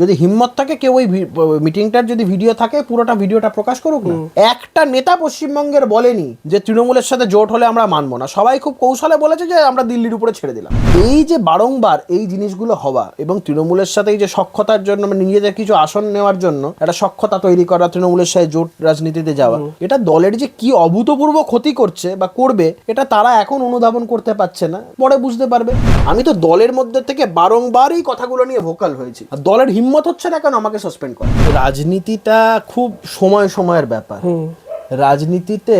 যদি হিম্মত থাকে কেউ ওই মিটিংটার যদি ভিডিও থাকে পুরোটা ভিডিওটা প্রকাশ করুক না। একটা নেতা পশ্চিমবঙ্গের বলেনি যে তৃণমূলের সাথে জোট হলে আমরা মানবো না। সবাই খুব কৌশলে বলেছে যে আমরা দিল্লির উপরে ছেড়ে দিলাম। এই যে বারংবার এই জিনিসগুলো হওয়া এবং তৃণমূলের সাথে এই যে সক্ষতার জন্য মানে নিজেদের কিছু আসন নেওয়ার জন্য একটা সক্ষতা তৈরি করা তৃণমূলের সাথে জোট রাজনীতিতে যাওয়া এটা দলের যে কি অভূতপূর্ব ক্ষতি করছে বা করবে এটা তারা এখন অনুধাবন করতে পারছে না। পরে বুঝতে পারবে। আমি তো দলের মধ্যে থেকে বারংবার এই কথাগুলো নিয়ে ভোকাল হয়েছি। আর দলের হিম্মত হচ্ছে না কেন আমাকে সাসপেন্ড করে? রাজনীতিটা খুব সময় সময়ের ব্যাপার। রাজনীতিতে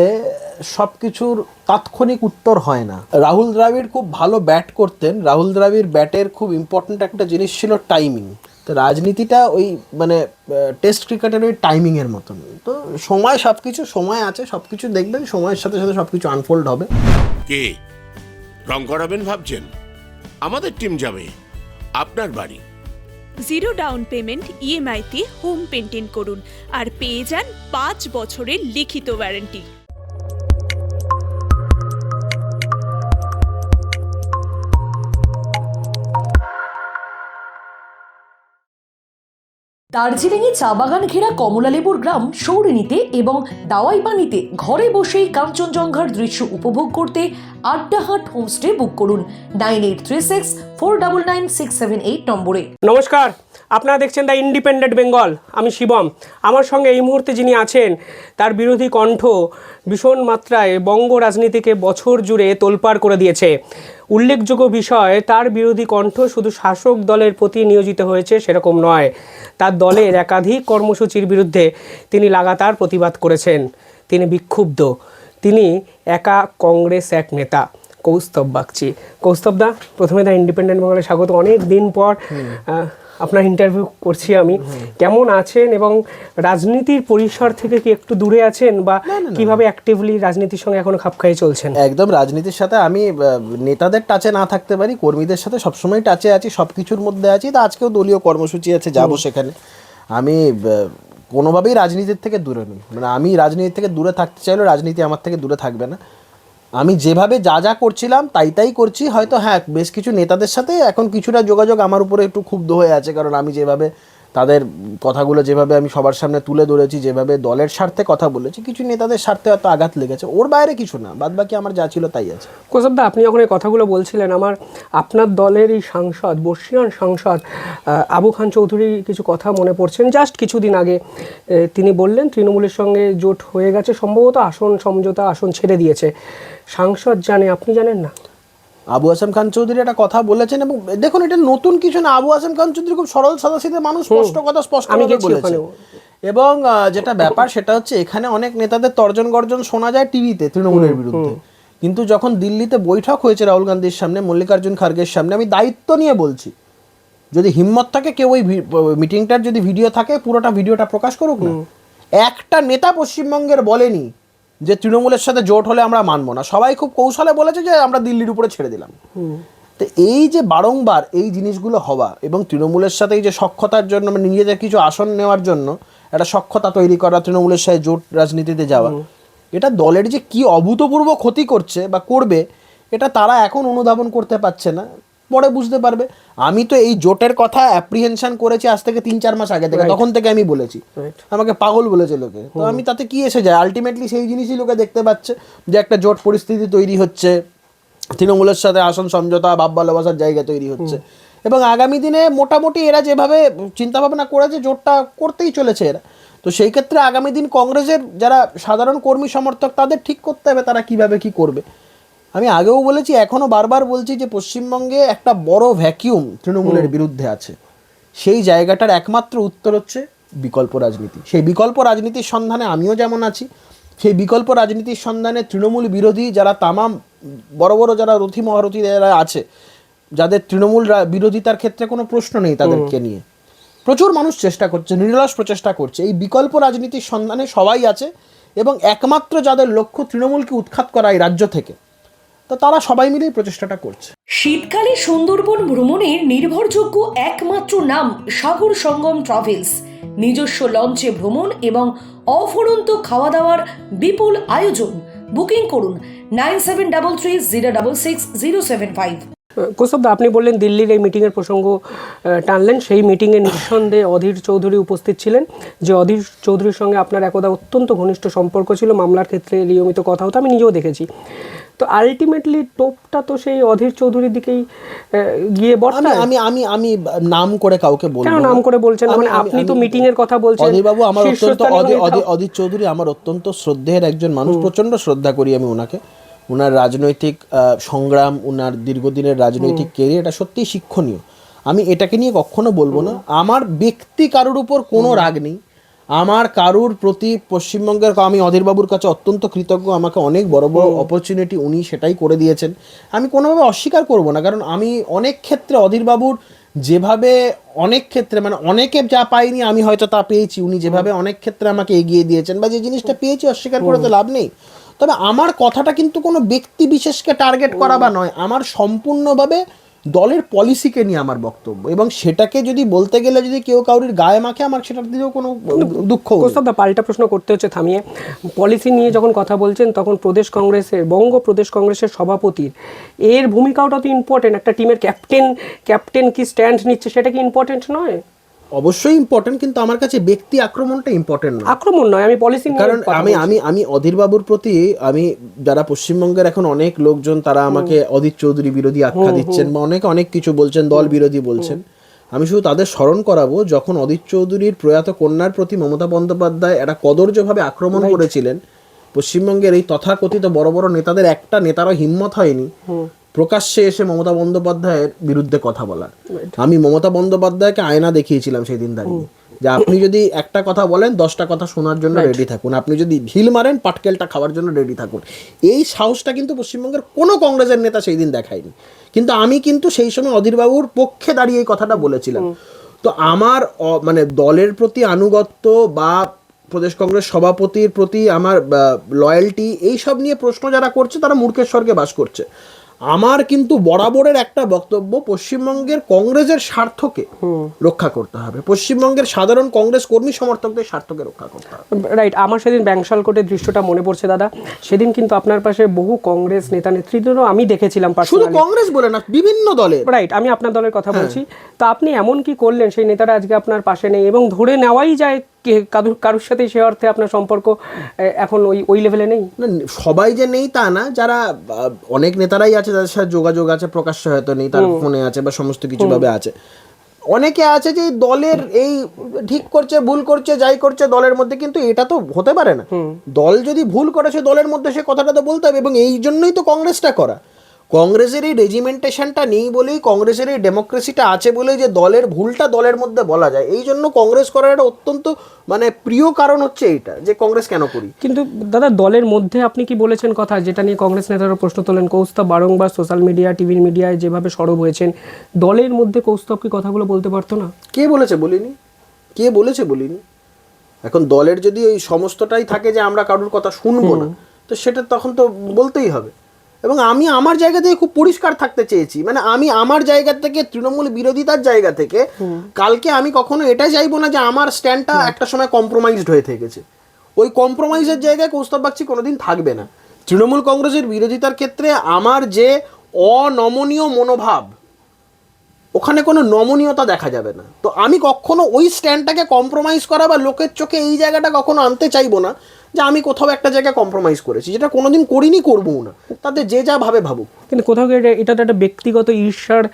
সবকিছুর তাৎক্ষণিক উত্তর হয় না। রাহুল দ্রাবিড় খুব ভালো ব্যাট করতেন। রাহুল দ্রাবিড় ব্যাটের খুব ইম্পর্ট্যান্ট একটা জিনিস ছিল টাইমিং তো রাজনীতিটা ওই মানে টেস্ট ক্রিকেটের ওই টাইমিংয়ের মতন। তো সময় সব কিছু সময় আছে সব কিছু দেখবেন সময়ের সাথে সাথে সব কিছু আনফোল্ড হবে। কে? রং করাবেন ভাবছেন? আমাদের টিম যাবে। আপনার বাড়ি। জিরো ডাউন পেমেন্ট ইএমআইতে হোম পেন্টেন করুন আর পেয়ে যান পাঁচ বছরের লিখিত ওয়ারেন্টি। দার্জিলিংয়ে চা বাগান ঘেরা কমলালেবুর গ্রাম সৌরিনীতে এবং দাওয়াই পানিতে ঘরে বসেই কাঞ্চনজঙ্ঘার দৃশ্য উপভোগ করতে আড্ডাহাট হোমস্টে বুক করুন nine eight three six four double nine six seven eight নম্বরে। নমস্কার, আপনারা দেখছেন দ্য ইন্ডিপেন্ডেন্ট বেঙ্গল। আমি শিবম। আমার সঙ্গে এই মুহূর্তে যিনি আছেন, তার বিরোধী কণ্ঠ ভীষণ মাত্রায় বঙ্গ রাজনীতিকে বছর জুড়ে তোলপাড় করে দিয়েছে। উল্লেখযোগ্য বিষয় তার বিরোধী কণ্ঠ শুধু শাসক দলের প্রতি নিয়োজিত হয়েছে সেরকম নয় তার দলের একাধিক কর্মসূচির বিরুদ্ধে তিনি লাগাতার প্রতিবাদ করেছেন। তিনি বিক্ষুব্ধ। তিনি একা কংগ্রেস এক নেতা কৌস্তব বাগচি। কৌস্তবদা প্রথমে দা ইন্ডিপেন্ডেন্ট বাংলায় স্বাগত। অনেক দিন পর আপনার ইন্টারভিউ করছি আমি। কেমন আছেন এবং রাজনীতির পরিসর থেকে কি একটু দূরে আছেন বা কীভাবে অ্যাক্টিভলি রাজনীতির সঙ্গে এখনও খাপ খাইয়ে চলছেন? একদম রাজনীতির সাথে আমি নেতাদের টাচে না থাকতে পারি কর্মীদের সাথে সবসময় টাচে আছি সব কিছুর মধ্যে আছি। তো আজকেও দলীয় কর্মসূচি আছে যাব সেখানে। আমি কোনোভাবেই রাজনীতির থেকে দূরে নই। মানে আমি রাজনীতির থেকে দূরে থাকতে চাইলেও রাজনীতি আমার থেকে দূরে থাকবে না। আমি যেভাবে যা যা করছিলাম, তাই তাই করছি। হয়তো হ্যাঁ বেশ কিছু নেতাদের সাথে এখন কিছুটা যোগাযোগ আমার উপরে একটু ক্ষুব্ধ হয়ে আছে, কারণ আমি যেভাবে তাদের কথাগুলো যেভাবে আমি সবার সামনে তুলে ধরেছি, যেভাবে দলের স্বার্থে কথা বলেছি, কিছু নেতাদের স্বার্থে হয়তো আঘাত লেগেছে। ওর বাইরে কিছু না বাদ বাকি আমার যা ছিল তাই আছে। কোসবদা আপনি যখন এই কথাগুলো বলছিলেন, আমার, আপনার দলের এই সাংসদ, বর্ষিয়ান সাংসদ আবু খান চৌধুরী কিছু কথা মনে পড়ছেন। জাস্ট কিছুদিন আগে তিনি বললেন, তৃণমূলের সঙ্গে জোট হয়ে গেছে, সম্ভবত আসন সমঝোতা, আসন ছেড়ে দিয়েছে। সাংসদ জানে, আপনি জানেন না? আবু আসাম খান চৌধুরী একটা কথা বলেছেন এবং দেখুন এটা নতুন কিছু না আবু আসাম খান চৌধুরী খুব সরল সাদাসিধে মানুষ স্পষ্ট কথা স্পষ্ট বলেছে। এবং যেটা ব্যাপার সেটা হচ্ছে এখানে অনেক নেতাদের তর্জন গর্জন শোনা যায় টিভিতে তৃণমূলের বিরুদ্ধে। কিন্তু যখন দিল্লিতে বৈঠক হয়েছে রাহুল গান্ধীর সামনে মল্লিকার্জুন খার্গের সামনে আমি দায়িত্ব নিয়ে বলছি যদি হিম্মত থাকে কেউ ওই মিটিংটার যদি ভিডিও থাকে পুরোটা ভিডিওটা প্রকাশ করুক না। একটা নেতা পশ্চিমবঙ্গের বলেনি যে তৃণমূলের সাথে জোট হলে আমরা মানবো না। সবাই খুব কৌশলে বলেছে যে আমরা দিল্লির উপরে ছেড়ে দিলাম। তো এই যে বারংবার এই জিনিসগুলো হওয়া এবং তৃণমূলের সাথে এই যে সক্ষতার জন্য মানে নিজেদের কিছু আসন নেওয়ার জন্য একটা সক্ষতা তৈরি করা তৃণমূলের সাথে জোট রাজনীতিতে যাওয়া এটা দলের যে কি অভূতপূর্ব ক্ষতি করছে বা করবে এটা তারা এখন অনুধাবন করতে পারছে না। পরে বুঝতে পারবে। আমি তো এই জোটের কথা অ্যাপ্রিহেনশন করেছি আজ থেকে তিন চার মাস আগে থেকে। তখন থেকে আমি বলেছি। আমাকে পাগল বলেছে লোকে। তো আমি তাতে কি এসে যায়? আলটিমেটলি সেই জিনিসই লোকে দেখতে পাচ্ছে যে একটা জোট পরিস্থিতি তৈরি হচ্ছে। তৃণমূলের সাথে আসন সমঝোতা ভাব ভালোবাসার জায়গা তৈরি হচ্ছে। এবং আগামী দিনে মোটামুটি এরা যেভাবে চিন্তা ভাবনা করেছে জোটটা করতেই চলেছে এরা। তো সেই ক্ষেত্রে আগামী দিন কংগ্রেসের যারা সাধারণ কর্মী সমর্থক তাদের ঠিক করতে হবে তারা কীভাবে কি করবে। আমি আগেও বলেছি এখনও বারবার বলছি যে পশ্চিমবঙ্গে একটা বড় ভ্যাকিউম তৃণমূলের বিরুদ্ধে আছে। সেই জায়গাটার একমাত্র উত্তর হচ্ছে বিকল্প রাজনীতি। সেই বিকল্প রাজনীতির সন্ধানে আমিও যেমন আছি সেই বিকল্প রাজনীতির সন্ধানে তৃণমূল বিরোধী যারা তামাম বড় বড় যারা রথি মহারথী যারা আছে যাদের তৃণমূল বিরোধিতার ক্ষেত্রে কোনো প্রশ্ন নেই তাদেরকে নিয়ে। প্রচুর মানুষ চেষ্টা করছে নিরলস প্রচেষ্টা করছে। এই বিকল্প রাজনীতির সন্ধানে সবাই আছে এবং একমাত্র যাদের লক্ষ্য তৃণমূলকে উৎখাত করা এই রাজ্য থেকে তো তারা সবাই মিলেই প্রচেষ্টাটা করছে। শীতকালে সুন্দরবন ভ্রমণের নির্ভরযোগ্য একমাত্র নাম সাগর সঙ্গম ট্রাভেলস। নিজস্ব লঞ্চে ভ্রমণ এবং অফুরন্ত খাওয়া দাওয়ার বিপুল আয়োজন। বুকিং করুন nine seven double three zero double six zero seven five. আপনি বললেন দিল্লির এই মিটিংয়ের প্রসঙ্গ টানলেন। সেই মিটিংয়ে নিঃসন্দেহে অধীর চৌধুরী উপস্থিত ছিলেন। যে অধীর চৌধুরীর সঙ্গে আপনার একদা অত্যন্ত ঘনিষ্ঠ সম্পর্ক ছিল মামলার ক্ষেত্রে নিয়মিত কথা হতো আমি নিজেও দেখেছি। তো আলটিমেটলি টোপটা তো সেই অধীর চৌধুরীর দিকেই গিয়ে বর্তায়? আমি আমি আমি নাম করে কাউকে বলব কেন নাম করে বলছেন? মানে আপনি তো meeting এর কথা বলছেন, অধীর বাবু আমার অত্যন্ত অধীর- চৌধুরী আমার অত্যন্ত শ্রদ্ধের একজন মানুষ প্রচণ্ড শ্রদ্ধা করি আমি ওনাকে ওনার রাজনৈতিক সংগ্রাম ওনার দীর্ঘদিনের রাজনৈতিক কেরিয়ার এটা সত্যিই শিক্ষণীয়। আমি এটাকে নিয়ে কখনো বলব না। আমার ব্যক্তি কারোর উপর কোনো রাগ নেই। আমার কারুর প্রতি পশ্চিমবঙ্গের আমি অধীরবাবুর কাছে অত্যন্ত কৃতজ্ঞ। আমাকে অনেক বড় বড় অপরচুনিটি উনি সেটাই করে দিয়েছেন। আমি কোনোভাবে অস্বীকার করব না কারণ আমি অনেক ক্ষেত্রে অধীরবাবুর যেভাবে অনেক ক্ষেত্রে মানে অনেকে যা পাইনি আমি হয়তো তা পেয়েছি। উনি যেভাবে অনেক ক্ষেত্রে আমাকে এগিয়ে দিয়েছেন বা যে জিনিসটা পেয়েছি অস্বীকার করে তো লাভ নেই। তবে আমার কথাটা কিন্তু কোনো ব্যক্তি বিশেষকে টার্গেট করা বা নয়। আমার সম্পূর্ণভাবে দলের পলিসিকে নিয়ে আমার বক্তব্য। এবং সেটাকে যদি বলতে গেলে যদি কেউ কাউরির গায়ে মাখে, আমার সেটার দিকেও কোনো দুঃখ পাল্টা প্রশ্ন করতে হচ্ছে, থামিয়ে। পলিসি নিয়ে যখন কথা বলছেন, তখন প্রদেশ কংগ্রেসের, বঙ্গ প্রদেশ কংগ্রেসের সভাপতির, এর ভূমিকাটা তো ইম্পর্টেন্ট একটা টিমের ক্যাপ্টেন ক্যাপ্টেন কি স্ট্যান্ড নিচ্ছে, সেটা কি ইম্পর্টেন্ট নয়? অবশ্যই ইম্পর্টেন্ট কিন্তু আমার কাছে ব্যক্তি আক্রমণটা ইম্পর্টেন্ট না। আক্রমণ নয় আমি পলিসি কারণ আমি আমি আমি অধীর বাবুর প্রতি আমি যারা পশ্চিমবঙ্গের এখন অনেক লোকজন তারা আমাকে অধীর চৌধুরী বিরোধী আখ্যা দিচ্ছেন বা অনেকে অনেক কিছু বলছেন দল বিরোধী বলছেন। আমি শুধু তাদের স্মরণ করাবো যখন অধীর চৌধুরীর প্রয়াত কন্যার প্রতি মমতা বন্দ্যোপাধ্যায় একটা কদর্যভাবে আক্রমণ করেছিলেন পশ্চিমবঙ্গের এই তথাকথিত বড় বড় নেতাদের একটা নেতারও হিম্মত হয়নি। প্রকাশ্যে এসে মমতা বন্দ্যোপাধ্যায়ের বিরুদ্ধে কথা বলার। আমি মমতা বন্দ্যোপাধ্যায়কে আয়না দেখিয়েছিলাম সেই দিন দাঁড়িয়ে যে আপনি যদি একটা কথা বলেন দশটা কথা শোনার জন্য রেডি থাকুন। আপনি যদি ঢিল মারেন পাটকেলটা খাওয়ার জন্য রেডি থাকুন। এই সাহসটা কিন্তু পশ্চিমবঙ্গের কোনো কংগ্রেসের নেতা সেই দিন দেখায়নি। কিন্তু আমি কিন্তু সেই সময় অধীরবাবুর পক্ষে দাঁড়িয়ে এই কথাটা বলেছিলাম। তো আমার মানে দলের প্রতি আনুগত্য বা প্রদেশ কংগ্রেস সভাপতির প্রতি আমার লয়্যালটি এই সব নিয়ে প্রশ্ন যারা করছে তারা মূর্খের স্বর্গে বাস করছে। আমার কিন্তু বরাবরের একটা বক্তব্য পশ্চিমবঙ্গের কংগ্রেসের স্বার্থকে রক্ষা করতে হবে। পশ্চিমবঙ্গের সাধারণ কংগ্রেস কর্মী সমর্থকদের স্বার্থকে রক্ষা করতে হবে। রাইট আমার সেদিন ব্যাংশাল কোর্টের দৃশ্যটা মনে পড়ছে দাদা। সেদিন কিন্তু আপনার পাশে বহু কংগ্রেস নেতা নেতৃত্বও আমি দেখেছিলাম শুধু কংগ্রেস বলে না বিভিন্ন দলের। রাইট আমি আপনার দলের কথা বলছি। তো আপনি এমন কি করলেন? সেই নেতারা আজকে আপনার পাশে নেই এবং ধরে নেওয়াই যায় কারুর কারুর সাথে সে অর্থে আপনার সম্পর্ক এখন ওই ওই লেভেলে নেই? সবাই যে নেই তা না যারা অনেক নেতারাই আছে যাদের সাথে যোগাযোগ আছে প্রকাশ্য হয়তো নেই তার ফোনে আছে বা সমস্ত কিছু ভাবে আছে। অনেকে আছে যে দলের এই ঠিক করছে ভুল করছে যাই করছে দলের মধ্যে কিন্তু এটা তো হতে পারে না। দল যদি ভুল করেছে দলের মধ্যে সে কথাটা তো বলতে হবে এবং এই জন্যই তো কংগ্রেসটা করা। কংগ্রেসের এই রেজিমেন্টেশনটা নেই বলেই কংগ্রেসের এই ডেমোক্রেসিটা আছে বলেই যে দলের ভুলটা দলের মধ্যে বলা যায়। এই জন্য কংগ্রেস করার একটা অত্যন্ত মানে প্রিয় কারণ হচ্ছে এইটা যে কংগ্রেস কেন করি? কিন্তু দাদা দলের মধ্যে আপনি কি বলেছেন কথা? যেটা নিয়ে কংগ্রেস নেতারা প্রশ্ন তোলেন কৌস্তব বারংবার সোশ্যাল মিডিয়া টিভি মিডিয়ায় যেভাবে সরব হয়েছেন দলের মধ্যে কৌস্তব কি কথাগুলো বলতে পারতো না? কে বলেছে বলিনি? কে বলেছে বলিনি? এখন দলের যদি এই সমস্তটাই থাকে যে আমরা কারোর কথা শুনব না তো সেটা তখন তো বলতেই হবে। এবং আমি আমার জায়গা থেকে খুব পরিষ্কার থাকতে চেয়েছি। মানে আমি আমার জায়গা থেকে তৃণমূল বিরোধিতার জায়গা থেকে কালকে আমি কখনো এটা চাইব না যে আমার স্ট্যান্ডটা একটা সময় কম্প্রোমাইজড হয়ে থেকেছে। ওই কম্প্রোমাইজের জায়গায় কৌস্তব বাগচি কোনোদিন থাকবে না। তৃণমূল কংগ্রেসের বিরোধিতার ক্ষেত্রে আমার যে অনমনীয় মনোভাব ওখানে কোনো নমনীয়তা দেখা যাবে না। তো আমি কখনো ওই স্ট্যান্ডটাকে কম্প্রোমাইজ করা বা লোকের চোখে এই জায়গাটা কখনো আনতে চাইব না। যে আমি কোথাও একটা জায়গায় কম্প্রোমাইজ করেছি যেটা কোনোদিন করিনি করবও না। তাতে যে যা ভাবে ভাবুক। কিন্তু কোথাও গিয়ে এটা- তো একটা ব্যক্তিগত ঈর্ষার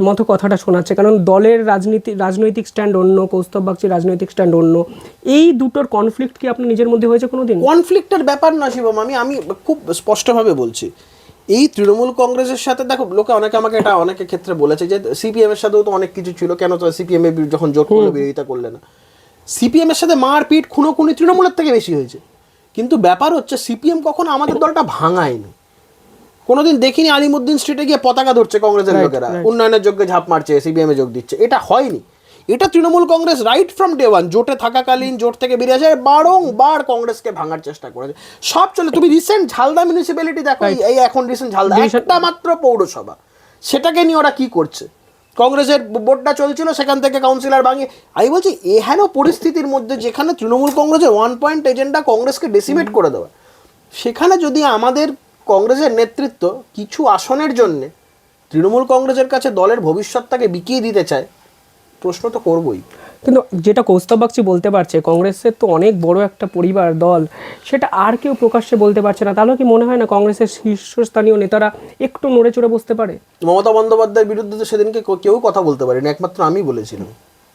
মতো কথাটা শোনাচ্ছে। কারণ দলের রাজনীতি রাজনৈতিক স্ট্যান্ড অন্য কৌস্তব বাগচির রাজনৈতিক স্ট্যান্ড অন্য। এই দুটোর কনফ্লিক্ট কি আপনার নিজের মধ্যে হয়েছে কোনোদিন? কনফ্লিক্টের ব্যাপার না শিবম। আমি আমি খুব স্পষ্টভাবে বলছি। এই তৃণমূল কংগ্রেসের সাথে দেখো লোকে অনেকে আমাকে এটা অনেকের ক্ষেত্রে বলেছে যে সিপিএম এর সাথেও তো অনেক কিছু ছিল। কেন তো সিপিএম বিরুদ্ধে যখন জোট করল বিরোধিতা করলে না। সিপিএম এর সাথে মারপিট খুনোখুনি তৃণমূলের থেকে বেশি হয়েছে। কিন্তু ব্যাপার হচ্ছে সিপিএম কখনো আমাদের দলটা ভাঙায়নি। কোনোদিন দেখিনি আলিমুদ্দিন স্ট্রিটে গিয়ে পতাকা ধরছে কংগ্রেসের লোকেরা। উন্নয়নের যোগ্যে ঝাঁপ মারছে সিপিএম এ যোগ দিচ্ছে। এটা হয়নি। এটা Trinamool Congress right from day one জোটে থাকাকালীন জোট থেকে বেরিয়ে আসে বারংবার কংগ্রেসকে ভাঙার চেষ্টা করেছে। সব চলে তুমি রিসেন্ট ঝালদা মিউনিসিপ্যালিটি দেখো এই এখন রিসেন্ট ঝালদা একটা মাত্র পৌরসভা। সেটাকে নিয়ে ওরা কি করছে? কংগ্রেসের বোর্ডটা চলছিল, সেখান থেকে কাউন্সিলর ভাঙিয়ে আমি বলছি এহেন পরিস্থিতির মধ্যে যেখানে তৃণমূল কংগ্রেসের ওয়ান পয়েন্ট এজেন্ডা কংগ্রেসকে ডেসিমেট করে দেওয়া। সেখানে যদি আমাদের কংগ্রেসের নেতৃত্ব কিছু আসনের জন্যে তৃণমূল কংগ্রেসের কাছে দলের ভবিষ্যৎটাকে বিকিয়ে দিতে চায়, প্রশ্ন তো করবই। কিন্তু যেটা কৌস্তব বাগচি বলতে পারছে কংগ্রেসের তো অনেক বড় একটা পরিবার দল সেটা আর কেউ প্রকাশ্যে বলতে পারছে না। তাহলে কি মনে হয় না কংগ্রেসের শীর্ষস্থানীয় নেতারা একটু নড়ে চড়ে বসতে পারে? মমতা বন্দ্যোপাধ্যায়ের বিরুদ্ধে তো সেদিনকে কেউ- কথা বলতে পারেনি একমাত্র আমি বলেছিলাম।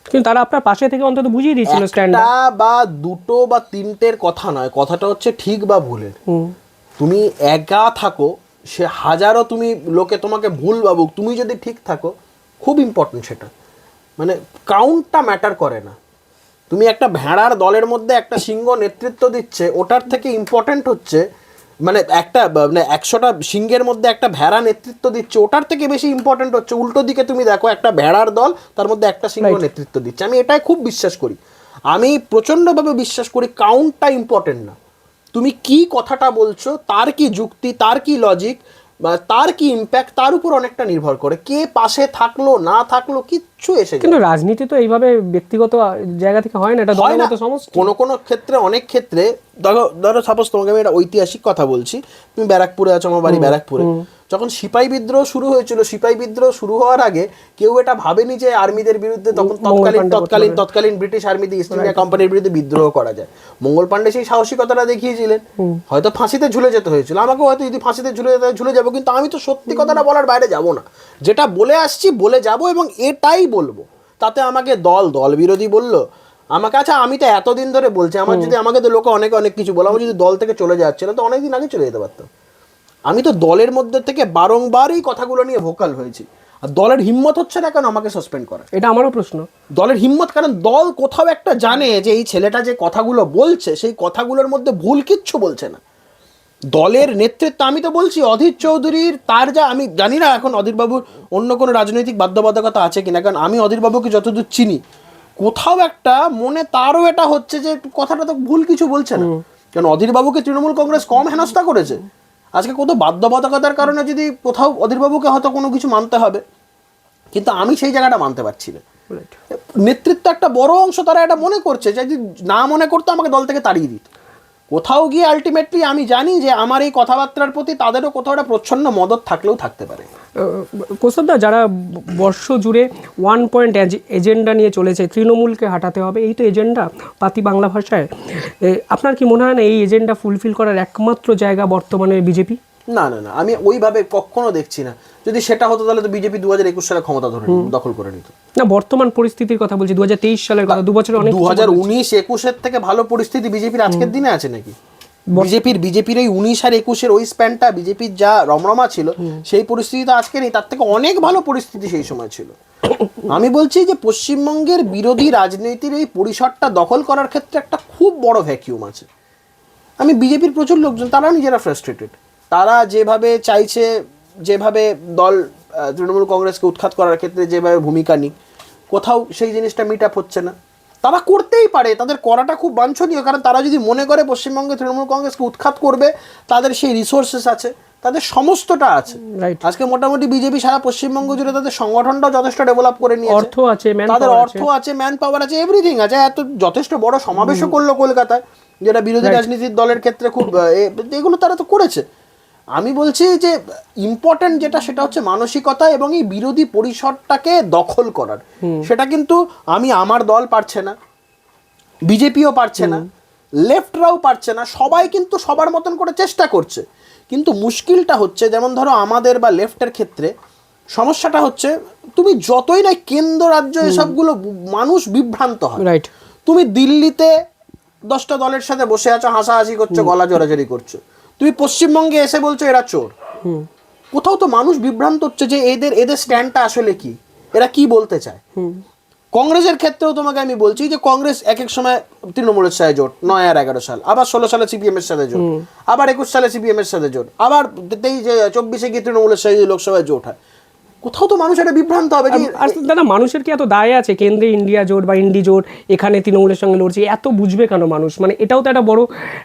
কিন্তু তারা আপনার পাশে থেকে অন্তত বুঝিয়ে দিয়েছিল স্ট্যান্ড একটা বা দুটো বা তিনটের কথা নয় কথাটা হচ্ছে ঠিক বা ভুলের। তুমি একা থাকো সে হাজারো তুমি লোকে তোমাকে ভুল ভাবুক তুমি যদি ঠিক থাকো খুব ইম্পর্টেন্ট সেটা। মানে কাউন্টটা ম্যাটার করে না। তুমি একটা ভেড়ার দলের মধ্যে একটা সিংহ নেতৃত্ব দিচ্ছে ওটার থেকে ইম্পর্টেন্ট হচ্ছে মানে একটা মানে একশোটা সিংহের মধ্যে একটা ভেড়া নেতৃত্ব দিচ্ছে ওটার থেকে বেশি ইম্পর্টেন্ট হচ্ছে। উল্টো দিকে তুমি দেখো একটা ভেড়ার দল তার মধ্যে একটা সিংহ নেতৃত্ব দিচ্ছে। আমি এটাই খুব বিশ্বাস করি। আমি প্রচণ্ডভাবে বিশ্বাস করি কাউন্টটা ইম্পর্টেন্ট না। তুমি কি কথাটা বলছো তার কি যুক্তি তার কি লজিক বা তার কি ইম্প্যাক্ট তার উপর অনেকটা নির্ভর করে। কে পাশে থাকল না থাকল কিচ্ছু এসে কিন্তু রাজনীতি তো এইভাবে ব্যক্তিগত জায়গা থেকে হয় না এটা হয় মতো সমস্ত কোনো কোনো ক্ষেত্রে অনেক ক্ষেত্রে ধরো ধরো সাপোজ তোমাকে আমি এটা ঐতিহাসিক কথা বলছি। তুমি ব্যারাকপুরে আছো আমার বাড়ি ব্যারাকপুরে। যখন সিপাই বিদ্রোহ শুরু হয়েছিল সিপাই বিদ্রোহ শুরু হওয়ার আগে কেউ এটা ভাবেনি যে আর্মিদের বিরুদ্ধে তখন তৎকালীন তৎকালীন তৎকালীন ব্রিটিশ আর্মিতে ইস্ট ইন্ডিয়া কোম্পানির বিরুদ্ধে বিদ্রোহ করা যায়। মঙ্গল পান্ডে সেই সাহসিকতাটা দেখিয়েছিলেন। হয়তো ফাঁসিতে ঝুলে যেতে হয়েছিল। আমাকেও হয়তো যদি ফাঁসিতে ঝুলে যেতে ঝুলে যাব কিন্তু আমি তো সত্যি কথাটা বলার বাইরে যাব না। যেটা বলে আসছি বলে যাব এবং এটাই বলব। তাতে আমাকে দল দল বিরোধী বলল আমাকে আচ্ছা আমি তো এতদিন ধরে বলছি আমার যদি আমাকে তো লোকে অনেকে অনেক কিছু বলো। আমি যদি দল থেকে চলে যাচ্ছে না তো অনেকদিন আগে চলে যেতে পারতাম। আমি তো দলের মধ্যে থেকে বারংবার এই কথাগুলো নিয়ে ভোকাল হয়েছি। আর দলের হিম্মত হচ্ছে না কেন আমাকে সাসপেন্ড করা এটা আমারও প্রশ্ন। দলের হিম্মত কারণ দল কোথাও একটা জানে যে এই ছেলেটা যে কথাগুলো বলছে সেই কথাগুলোর মধ্যে ভুল কিচ্ছু বলছে না। দলের নেতৃত্ব আমি তো বলছি অধীর চৌধুরীর তার যা আমি জানি না এখন অধীরবাবুর অন্য কোনো রাজনৈতিক বাধ্যবাধকতা আছে কিনা কারণ আমি অধীরবাবুকে যতদূর চিনি। কোথাও একটা মনে তারও এটা হচ্ছে যে কথাটা তো ভুল কিছু বলছে না। কারণ অধীরবাবুকে তৃণমূল কংগ্রেস কম হেনস্থা করেছে? আজকে কোথাও বাধ্যবাধকতার কারণে যদি কোথাও অধীরবাবুকে হয়তো কোনো কিছু মানতে হবে কিন্তু আমি সেই জায়গাটা মানতে পারছি না। নেতৃত্ব একটা বড় অংশ তারা এটা মনে করছে যে যদি না মনে করতো আমাকে দল থেকে তাড়িয়ে দিত। কোথাও গিয়ে আলটিমেটলি আমি জানি যে আমার এই কথাবার্তার প্রতি তাদেরও কোথাও একটা প্রচ্ছন্ন মদত থাকলেও থাকতে পারে। কোসবদা যারা বর্ষ জুড়ে ওয়ান পয়েন্ট এজেন্ডা নিয়ে চলেছে, তৃণমূলকে হাঁটাতে হবে, এই তো এজেন্ডা পাতি বাংলা ভাষায়। আপনার কি মনে হয় না এই এজেন্ডা ফুলফিল করার একমাত্র জায়গা বর্তমানে বিজেপি? না না না আমি ওইভাবে কখনো দেখছি না। যদি সেটা হতো তাহলে তো বিজেপি দু হাজার একুশ সালে ক্ষমতা ধরে দখল করে নিত। না বর্তমান পরিস্থিতির কথা বলছি দু হাজার তেইশ সালের কথা দু বছরে অনেক দু হাজার উনিশ একুশের থেকে ভালো পরিস্থিতি বিজেপির আজকের দিনে আছে নাকি? বিজেপির বিজেপির এই উনিশ আর একুশের ওই স্প্যানটা বিজেপির যা রমরমা ছিল সেই পরিস্থিতি তো আজকে নেই তার থেকে অনেক ভালো পরিস্থিতি সেই সময় ছিল। আমি বলছি যে পশ্চিমবঙ্গের বিরোধী রাজনীতির এই পরিসরটা দখল করার ক্ষেত্রে একটা খুব বড় ভ্যাকিউম আছে। আমি বিজেপির প্রচুর লোকজন তারা নিজেরা ফ্রাস্ট্রেটেড তারা যেভাবে চাইছে যেভাবে দল তৃণমূল কংগ্রেসকে উৎখাত করার ক্ষেত্রে যেভাবে ভূমিকা নিক কোথাও সেই জিনিসটা মিট আপ হচ্ছে না। তারা করতেই পারে তাদের করাটা খুব বাঞ্ছনীয় কারণ তারা যদি মনে করে পশ্চিমবঙ্গে তৃণমূল কংগ্রেসকে উৎখাত করবে তাদের সেই রিসোর্সেস আছে তাদের সমস্তটা আছে। আজকে মোটামুটি বিজেপি সারা পশ্চিমবঙ্গ জুড়ে তাদের সংগঠনটাও যথেষ্ট ডেভেলপ করে নিয়েছে। অর্থ আছে তাদের অর্থ আছে ম্যান পাওয়ার আছে এভরিথিং আছে। এত যথেষ্ট বড় সমাবেশও করল কলকাতায় যেটা বিরোধী রাজনীতির দলের ক্ষেত্রে খুব এগুলো তারা তো করেছে। আমি বলছি যে ইম্পর্টেন্ট যেটা সেটা হচ্ছে মানসিকতা এবং এই বিরোধী পরিসরটাকে দখল করার। সেটা কিন্তু আমি আমার দল পারছে না বিজেপিও পারছে না লেফটরাও পারছে না সবাই কিন্তু সবার মতন করে চেষ্টা করছে। কিন্তু মুশকিলটা হচ্ছে যেমন ধরো আমাদের বা লেফটের ক্ষেত্রে সমস্যাটা হচ্ছে তুমি যতই না কেন্দ্র রাজ্য এসবগুলো মানুষ বিভ্রান্ত হয়। রাইট তুমি দিল্লিতে দশটা দলের সাথে বসে আছো হাসাহাসি করছ গলা জোরাজোরি করছ। তুমি পশ্চিমবঙ্গে এসে বলছো এরা চোর। কোথাও তো মানুষ বিভ্রান্ত হচ্ছে যে এদের এদের স্ট্যান্ডটা আসলে কি? এরা কি বলতে চায়? কংগ্রেসের ক্ষেত্রেও তোমাকে আমি বলছি যে কংগ্রেস এক এক সময় তৃণমূলের সাথে জোট নয় আর এগারো সাল আবার ষোলো সালে সিপিএম এর সাথে জোট আবার একুশ সালে সিপিএম এর সাথে জোট আবার তেইশে চব্বিশে গিয়ে তৃণমূলের সাথে লোকসভায় জোট হয়। কোথাও তো মানুষ এটা বিভ্রান্ত হবে আর দাদা মানুষের কি এত দায় আছে? কেন্দ্রে ইন্ডিয়া জোট বা ইন্ডি জোট এখানে তৃণমূলের সঙ্গে লড়ছে এত বুঝবে কেন মানুষ? মানে এটাও তো একটা বড়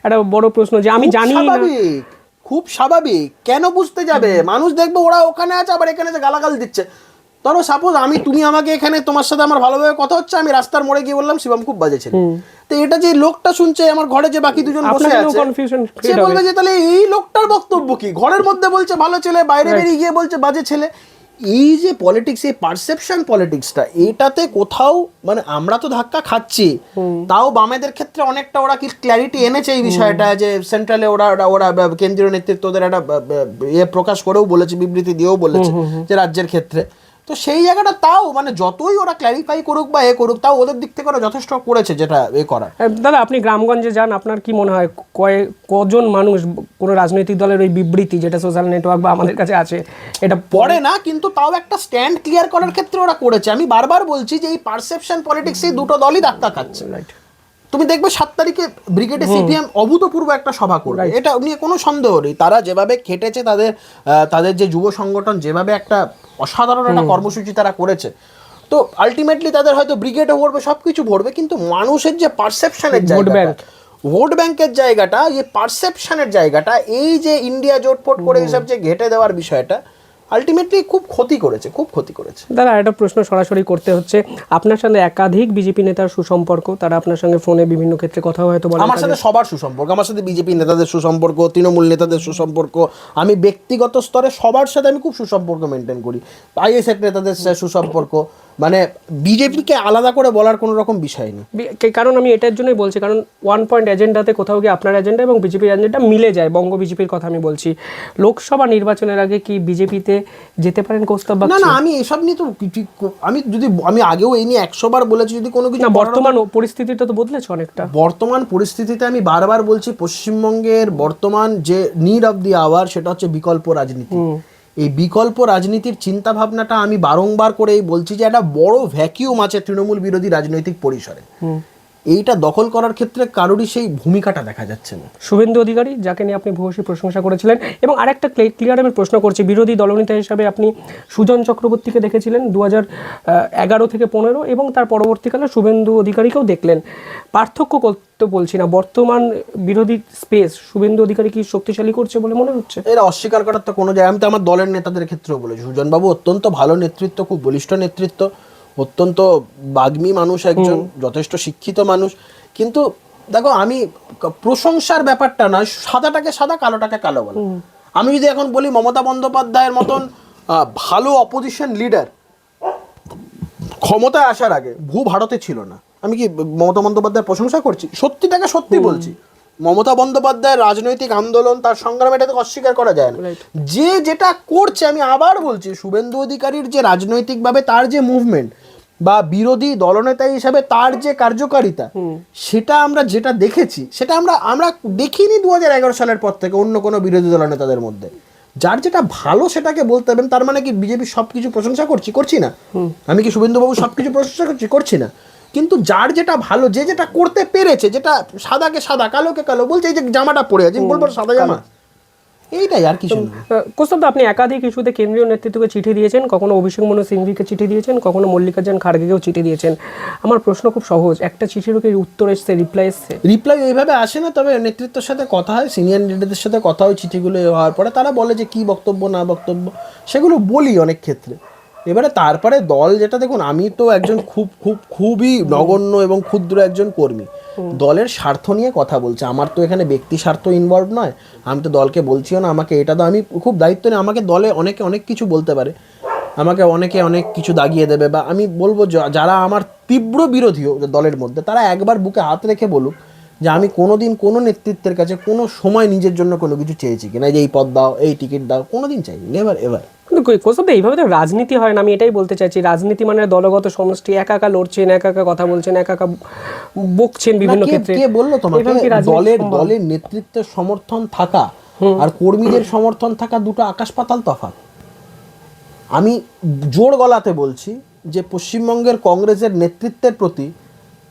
একটা বড় প্রশ্ন যে আমি জানি না। স্বাভাবিক খুব স্বাভাবিক। কেন বুঝতে যাবে? মানুষ দেখবে ওরা ওখানে আছে আবার এখানে এসে গালাগাল দিচ্ছে। ধরো সাপোজ আমি তুমি আমাকে এখানে তোমার সাথে আমার ভালোভাবে কথা হচ্ছে আমি রাস্তার মোড়ে গিয়ে বললাম শিবম খুব বাজে ছেলে। তো এটা যে লোকটা শুনছে আমার ঘরে যে বাকি দুজন বসে আছে সে বলবে যে তাহলে এই লোকটার বক্তব্য কি? ঘরের মধ্যে বলছে ভালো ছেলে বাইরে বেরিয়ে গিয়ে বলছে বাজে ছেলে এই যে পলিটিক্স এই পারসেপশন পলিটিক্সটা এটাতে কোথাও মানে আমরা তো ধাক্কা খাচ্ছি। তাও বামেদের ক্ষেত্রে অনেকটা ওরা কি ক্ল্যারিটি এনেছে এই বিষয়টা যে সেন্ট্রালে ওরা ওরা কেন্দ্রীয় নেতৃত্বদের একটা ইয়ে প্রকাশ করেও বলেছে বিবৃতি দিয়েও বলেছে যে রাজ্যের ক্ষেত্রে। তো সেই জায়গাটা তাও মানে যতই ওরা ক্ল্যারিফাই করুক বা এ করুক তাও ওদের দিক থেকে ওরা যথেষ্ট করেছে যেটা এ করার। দাদা আপনি গ্রামগঞ্জে যান আপনার কি মনে হয় কয় কজন মানুষ কোনো রাজনৈতিক দলের ওই বিবৃতি যেটা সোশ্যাল নেটওয়ার্ক বা আমাদের কাছে আছে এটা পড়ে? না কিন্তু তাও একটা স্ট্যান্ড ক্লিয়ার করার ক্ষেত্রে ওরা করেছে। আমি বারবার বলছি যে এই পারসেপশন পলিটিক্স এই দুটো দলই ধাক্কা খাচ্ছে। তুমি দেখবে সাত তারিখে ব্রিগেডে সিপিএম অভূতপূর্ব একটা সভা করবে। এটা নিয়ে কোনো সন্দেহ নেই। তারা যেভাবে খেটেছে তাদের তাদের যে যুব সংগঠন যেভাবে একটা অসাধারণ একটা কর্মসূচি তারা করেছে। তো আলটিমেটলি তাদের হয়তো ব্রিগেডে ভরবে সব কিছু ভরবে কিন্তু মানুষের যে পারসেপশনের ভোট জায়গাটা ভোট ব্যাংকের জায়গাটা এই পারসেপশনের জায়গাটা এই যে ইন্ডিয়া জোটফোট করে এসব যে ঘেটে দেওয়ার বিষয়টা আলটিমেটলি খুব ক্ষতি করেছে খুব ক্ষতি করেছে। দাদা একটা প্রশ্ন সরাসরি করতে হচ্ছে। আপনার সাথে একাধিক বিজেপি নেতার সুসম্পর্ক তারা আপনার সঙ্গে ফোনে বিভিন্ন ক্ষেত্রে কথা হয়তো বলে আমার সাথে সবার সুসম্পর্ক আমার সাথে বিজেপি নেতাদের সুসম্পর্ক তৃণমূল নেতাদের সুসম্পর্ক আমি ব্যক্তিগত স্তরে সবার সাথে আমি খুব সুসম্পর্ক মেনটেন করি। আইএসএফ নেতাদের সাথে সুসম্পর্ক মানে বিজেপিকে আলাদা করে বলার কোনো রকম বিষয় নেই। কারণ আমি এটার জন্যই বলছি কারণ ওয়ান পয়েন্ট এজেন্ডাতে কোথাও গিয়ে আপনার এজেন্ডা এবং বিজেপির এজেন্ডা মিলে যায় বঙ্গ বিজেপির কথা আমি বলছি। লোকসভা নির্বাচনের আগে কি বিজেপিতে যেতে পারেন কৌস্তব না না আমি এসব নিয়ে তো আমি যদি আমি আগেও এই নিয়ে একশো বার বলেছি যদি কোনো কিছু বর্তমান পরিস্থিতিটা তো বদলেছে অনেকটা। বর্তমান পরিস্থিতিতে আমি বারবার বলছি পশ্চিমবঙ্গের বর্তমান যে নিড অফ দি আওয়ার সেটা হচ্ছে বিকল্প রাজনীতি। এই বিকল্প রাজনীতির চিন্তা ভাবনাটা আমি বারংবার করেই বলছি যে একটা বড় ভ্যাকিউম আছে তৃণমূল বিরোধী রাজনৈতিক পরিসরে। এইটা দখল করার ক্ষেত্রে কারোরই সেই ভূমিকাটা দেখা যাচ্ছে না। শুভেন্দু অধিকারী যাকে নিয়ে আপনি ভূয়সী প্রশংসা করেছিলেন এবং আরেকটা ক্লিয়ার আমি প্রশ্ন করছি বিরোধী দলনেতা হিসাবে আপনি সুজন চক্রবর্তীকে দেখেছিলেন দু হাজার এগারো থেকে পনেরো এবং তার পরবর্তীকালে শুভেন্দু অধিকারীকেও দেখলেন। পার্থক্য করতে বলছি না বর্তমান বিরোধী স্পেস শুভেন্দু অধিকারী কি শক্তিশালী করছে বলে মনে হচ্ছে? এরা অস্বীকার করার তো কোনো জায়গায় আমি তো আমার দলের নেতাদের ক্ষেত্রেও বলেছি। সুজনবাবু অত্যন্ত ভালো নেতৃত্ব খুব বলিষ্ঠ নেতৃত্ব অত্যন্ত বাগ্মী মানুষ একজন যথেষ্ট শিক্ষিত মানুষ। কিন্তু দেখো আমি প্রশংসার ব্যাপারটা না সাদাটাকে সাদা কালোটাকে কালো বলা। আমি যদি এখন বলি মমতা বন্দ্যোপাধ্যায়ের মতন ভালো অপোজিশন লিডার ক্ষমতায় আসার আগে ভূ ভারতে ছিল না। আমি কি মমতা বন্দ্যোপাধ্যায়ের প্রশংসা করছি? সত্যিটাকে সত্যি বলছি। মমতা বন্দ্যোপাধ্যায়ের রাজনৈতিক আন্দোলন তার সংগ্রাম এটাকে অস্বীকার করা যায় না। যে যেটা করছে আমি আবার বলছি শুভেন্দু অধিকারীর যে রাজনৈতিকভাবে তার যে মুভমেন্ট বা বিরোধী দলনেতা হিসাবে তার যে কার্যকারিতা সেটা আমরা যেটা দেখেছি সেটা আমরা আমরা দেখিনি দু হাজার এগারো সালের পর থেকে অন্য কোনো বিরোধী দলনেতাদের মধ্যে। যার যেটা ভালো সেটাকে বলতে হবে তার মানে কি বিজেপি সবকিছু প্রশংসা করছি করছি না? আমি কি শুভেন্দুবাবু সবকিছু প্রশংসা করছি করছি না? কিন্তু যার যেটা ভালো যে যেটা করতে পেরেছে যেটা সাদাকে সাদা কালোকে কালো বলছে এই যে জামাটা পরে আছে বলব সাদা জামা। এইটাই আর কিছু কোস্তব আপনি একাধিক ইস্যুতে কেন্দ্রীয় নেতৃত্বকে চিঠি দিয়েছেন কখনো অভিষেক মনু সিংভিকে চিঠি দিয়েছেন কখনো মল্লিকার্জুন খাড়গেকেও চিঠি দিয়েছেন। আমার প্রশ্ন খুব সহজ একটা চিঠিরও কি উত্তর এসছে রিপ্লাই এসছে? রিপ্লাই এইভাবে আসে না তবে নেতৃত্বের সাথে কথা হয় সিনিয়র লিডারদের সাথে কথা হয় চিঠিগুলো হওয়ার পরে তারা বলে যে কি বক্তব্য না বক্তব্য সেগুলো বলি অনেক ক্ষেত্রে। এবারে তারপরে দল যেটা দেখুন আমি তো একজন খুব খুব খুবই নগণ্য এবং ক্ষুদ্র একজন কর্মী। দলের স্বার্থ নিয়ে কথা বলছে। আমার তো এখানে ব্যক্তি স্বার্থ ইনভলভ নয়। আমি তো দলকে বলছিও না। আমাকে এটা তো আমি খুব দায়িত্ব নিয়ে আমাকে দলে অনেকে অনেক কিছু বলতে পারে। আমাকে অনেকে অনেক কিছু দাগিয়ে দেবে বা আমি বলব যারা আমার তীব্র বিরোধীও দলের মধ্যে তারা একবার বুকে হাত রেখে বলুক। যে আমি কোনোদিন কোনো নেতৃত্বের কাছে কোনো সময় নিজের জন্য কোনো কিছু চেয়েছি কিনা যে এই পদ দাও এই টিকিট দাও কোনোদিন চাইনি নেভার এভার কোস্তব এইভাবে তো রাজনীতি হয় না আমি এটাই বলতে চাইছি রাজনীতি মানে দলগত সমষ্টি একা একা লড়ছেন একা একা কথা বলছেন একা একা বকছেন বিভিন্ন ক্ষেত্রে। কে বলল তোমাকে? দলের দলের নেতৃত্বের সমর্থন থাকা আর কর্মীদের সমর্থন থাকা দুটো আকাশ পাতাল তফাৎ। আমি জোর গলাতে বলছি যে পশ্চিমবঙ্গের কংগ্রেসের নেতৃত্বের প্রতি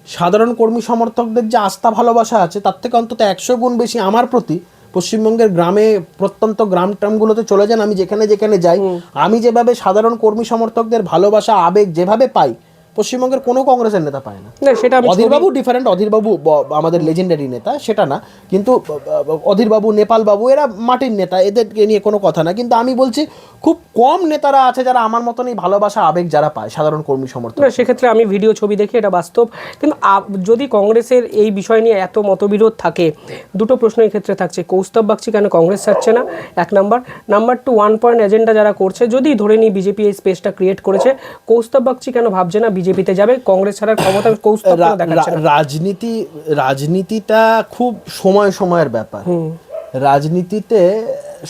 সাধারণ কর্মী সমর্থকদের যে আস্থা ভালোবাসা আছে তার থেকে অন্তত একশো গুণ বেশি আমার প্রতি পশ্চিমবঙ্গের গ্রামে প্রত্যন্ত গ্রাম ট্রামগুলোতে চলে যান। আমি যেখানে যেখানে যাই আমি যেভাবে সাধারণ কর্মী সমর্থকদের ভালোবাসা আবেগ যেভাবে পাই পশ্চিমবঙ্গের কোনো কংগ্রেসের নেতা পায় না। না সেটা অধীরবাবু ডিফারেন্ট অধীরবাবু আমাদের লেজেন্ডারি নেতা সেটা না। কিন্তু অধীরবাবু নেপালবাবু এরা মাটির নেতা এদেরকে নিয়ে কোনো কথা না। কিন্তু আমি বলছি খুব কম নেতারা আছে যারা আমার মতনই ভালোবাসা আবেগ যারা পায় সাধারণ কর্মী সমর্থন সেক্ষেত্রে আমি ভিডিও ছবি দেখি এটা বাস্তব। কিন্তু যদি কংগ্রেসের এই বিষয় নিয়ে এত মতবিরোধ থাকে দুটো প্রশ্ন এই ক্ষেত্রে থাকছে কৌস্তব বাগচি কেন কংগ্রেস ছাড়ছে না? এক number. Number two one point agenda যারা করছে যদি ধরে নিই বিজেপি এই স্পেসটা ক্রিয়েট করেছে কৌস্তব বাগচি কেন ভাবছে না? বিজেপিতে যাবে কংগ্রেস ছাড়ার ক্ষমতা কৌস্তব রাজনীতি রাজনীতিটা খুব সময় সময়ের ব্যাপার। রাজনীতিতে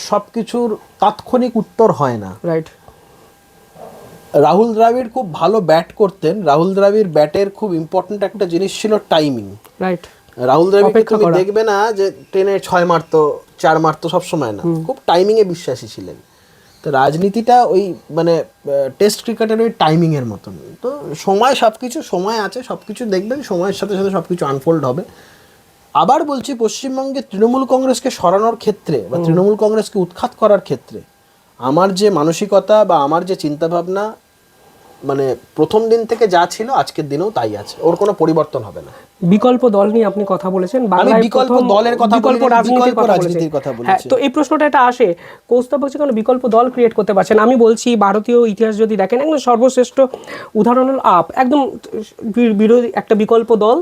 সবকিছুর তাৎক্ষণিক উত্তর হয় না। রাইট রাহুল দ্রাবিড় খুব ভালো ব্যাট করতেন। রাহুল দ্রাবিড় ব্যাটের খুব ইম্পর্ট্যান্ট একটা জিনিস ছিল টাইমিং রাইট রাহুল দ্রাবিড়কে অপেক্ষা তুমি দেখবে না যে ট্রেনে ছয় মারতো চার মারতো সব সময় না খুব টাইমিং এ বিশ্বাসী ছিলেন। তো রাজনীতিটা ওই মানে টেস্ট ক্রিকেটের ওই টাইমিংয়ের মতন। তো সময় সব কিছু সময় আছে সব কিছু দেখবেন সময়ের সাথে সাথে সব কিছু আনফোল্ড হবে। আবার বলছি পশ্চিমবঙ্গে তৃণমূল কংগ্রেসকে সরানোর ক্ষেত্রে বা তৃণমূল কংগ্রেসকে উৎখাত করার ক্ষেত্রে আমার যে মানসিকতা বা আমার যে চিন্তাভাবনা মানে প্রথম দিন থেকে যা ছিল আজকের দিনেও তাই আছে। ওর কোনো পরিবর্তন হবে না। বিকল্প দল নিয়ে আপনি কথা বলেছেন বাংলায় বিকল্প দলের কথা বিকল্প রাজনীতির কথা রাজনীতির বলেছেন। কথা। হ্যাঁ তো এই প্রশ্নটা এটা আসে কৌস্তব বলছে কেন বিকল্প দল ক্রিয়েট করতে পারছেন? আমি বলছি ভারতীয় ইতিহাস যদি দেখেন একদম সর্বশ্রেষ্ঠ উদাহরণ হল আপ একদম বিরোধী একটা বিকল্প দল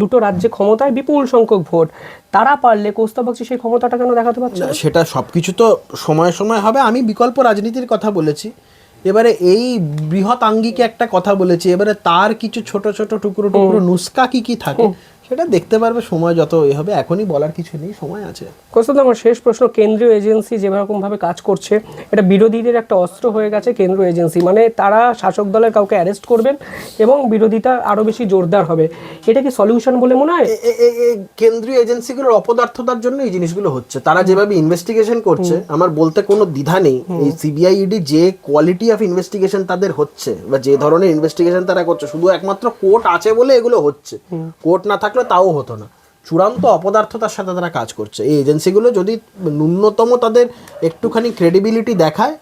দুটো রাজ্যে ক্ষমতায় বিপুল সংখ্যক ভোট। তারা পারলে কৌস্তব বক্সি সেই ক্ষমতাটা কেন দেখাতে পারছে সেটা সবকিছু তো সময় সময় হবে। আমি বিকল্প রাজনীতির কথা বলেছি। এবারে এই বৃহৎ আঙ্গিকে একটা কথা বলেছি এবারে তার কিছু ছোট ছোট টুকরো টুকরো নুস্কা কি কি থাকে? সেটা দেখতে পারবে সময় যত এ হবে এখনই বলার কিছু নেই সময় আছে। কৌস্তব আমার শেষ প্রশ্ন কেন্দ্রীয় এজেন্সি যেরকম ভাবে কাজ করছে এটা বিরোধীদের একটা অস্ত্র হয়ে গেছে কেন্দ্রীয় এজেন্সি মানে তারা শাসক দলের কাউকে অ্যারেস্ট করবেন এবং বিরোধিতা আরও বেশি জোরদার হবে। এটা কি সলিউশন বলে মনে হয়? কেন্দ্রীয় এজেন্সিগুলোর অপদার্থতার জন্য এই জিনিসগুলো হচ্ছে। তারা যেভাবে ইনভেস্টিগেশন করছে আমার বলতে কোনো দ্বিধা নেই। এই সিবিআই ইডি যে কোয়ালিটি অফ ইনভেস্টিগেশন তাদের হচ্ছে বা যে ধরনের ইনভেস্টিগেশন তারা করছে শুধু একমাত্র কোর্ট আছে বলে এগুলো হচ্ছে। কোর্ট না থাকলে তাও হতো না। চূড়ান্ত অপদার্থতার সাথে তারা কাজ করছে। এই এজেন্সিগুলো যদি ন্যূনতম তাদের একটুখানি ক্রেডিবিলিটি দেখায়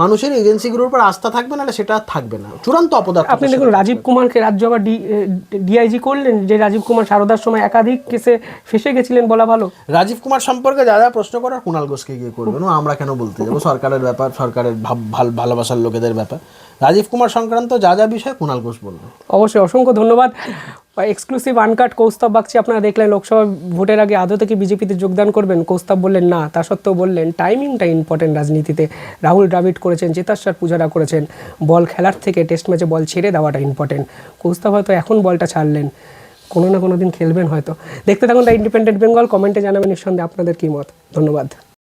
মানুষের এজেন্সিগুলোর উপর আস্থা থাকবে না সেটা থাকবে না। চূড়ান্ত অপদার্থ আপনি দেখুন রাজীব কুমারকে রাজ্য আবার ডিআইজি করলেন যে রাজীব কুমার সারদার সময় একাধিক কেসে ফেসে গেছিলেন বলা ভালো। রাজীব কুমার সম্পর্কে যা যা প্রশ্ন করার কুণাল ঘোষকে গিয়ে করবেন আমরা কেন বলতে যাব? সরকারের ব্যাপার সরকারের ভালোবাসার লোকেদের ব্যাপার। রাজীব কুমার সংক্রান্ত যা যা বিষয় কুণাল ঘোষ বলবে। অবশ্যই অসংখ্য ধন্যবাদ। এক্সক্লুসিভ আনকাট কৌস্তব বাগচি আপনারা দেখলেন লোকসভা ভোটের আগে আদৌ থেকে বিজেপিতে যোগদান করবেন? কৌস্তব বললেন, না, তা সত্ত্বেও বললেন টাইমিংটা ইম্পর্টেন্ট রাজনীতিতে। রাহুল দ্রাবিড করেছেন চেতাশ্বার পূজারা করেছেন, বল খেলার থেকে টেস্ট ম্যাচে বল ছেড়ে দেওয়াটা ইম্পর্টেন্ট কৌস্তব হয়তো এখন বলটা ছাড়লেন, কোনো না কোনো দিন খেলবেন হয়তো। দেখতে থাকুন দ্য ইন্ডিপেন্ডেন্ট বেঙ্গল কমেন্টে জানাবেন, নিঃসন্দেহে আপনাদের কী মত? ধন্যবাদ।